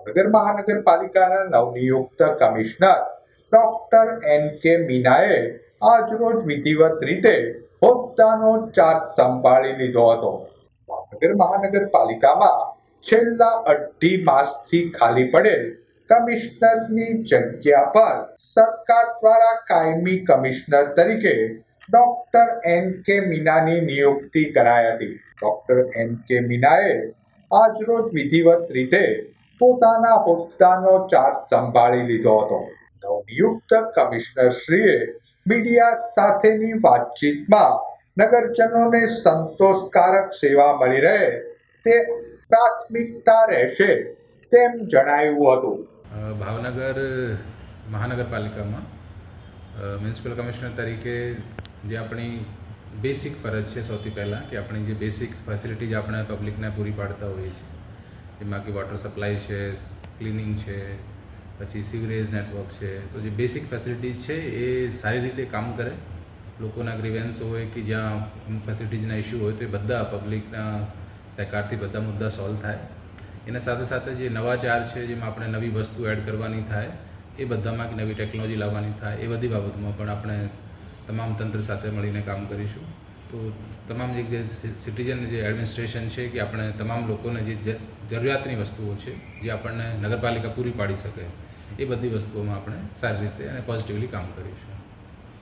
ભાવનગર મહાનગરપાલિકાના નવનિયુક્ત commissioner doctor N કે મીનાએ આજરોજ વિધિવત રીતે હોદ્દાનો ચાર્જ સંભાળી લીધો હતો. ભાવનગર મહાનગરપાલિકામાં છેલ્લા અઢી માસથી ખાલી પડેલ કમિશનરની જગ્યા પર સરકાર દ્વારા કાયમી કમિશનર તરીકે ડોક્ટર એન કે મીનાની નિયુક્તિ કરાઈ હતી. ડોક્ટર એન કે મીનાએ આજરોજ વિધિવત રીતે પોતાના હોદ્દાનો ચાર્જ સંભાળી લીધો હતો. નવનિયુક્ત કમિશનર શ્રીએ મીડિયા સાથેની વાતચીતમાં નગરજનોને સંતોષકારક સેવા મળી રહે તે પ્રાથમિકતા રહેશે તેમ જણાવ્યું હતું. ભાવનગર મહાનગરપાલિકામાં મ્યુનિસિપલ કમિશનર તરીકે જે આપણી બેસિક ફરજ છે સૌથી પહેલાં કે આપણી જે બેસિક ફેસિલિટીઝ આપણે પબ્લિકને પૂરી પાડતા હોઈએ છીએ. જેમાં કે વોટર સપ્લાય છે ક્લિનિંગ છે, પછી સિવરેજ નેટવર્ક છે. તો જે બેસિક ફેસિલિટીઝ છે એ સારી રીતે કામ કરે. લોકોના ગ્રીવેન્સ હોય કે જ્યાં ફેસિલિટીઝના ઇસ્યુ હોય તો એ બધા પબ્લિકના સહકારથી બધા મુદ્દા સોલ્વ થાય. એના સાથે સાથે જે નવા ચાર છે, જેમાં આપણે નવી વસ્તુ એડ કરવાની થાય, એ બધામાં કે નવી ટેકનોલોજી લાવવાની થાય, એ બધી બાબતમાં પણ આપણે તમામ તંત્ર સાથે મળીને કામ કરીશું. તો તમામ જે સિટીઝન જે એડમિનિસ્ટ્રેશન છે કે આપણે તમામ લોકોને જે જરૂરિયાતની વસ્તુઓ છે, જે આપણને નગરપાલિકા પૂરી પાડી શકે, એ બધી વસ્તુઓમાં આપણે સારી રીતે અને પોઝિટિવલી કામ કરીશું.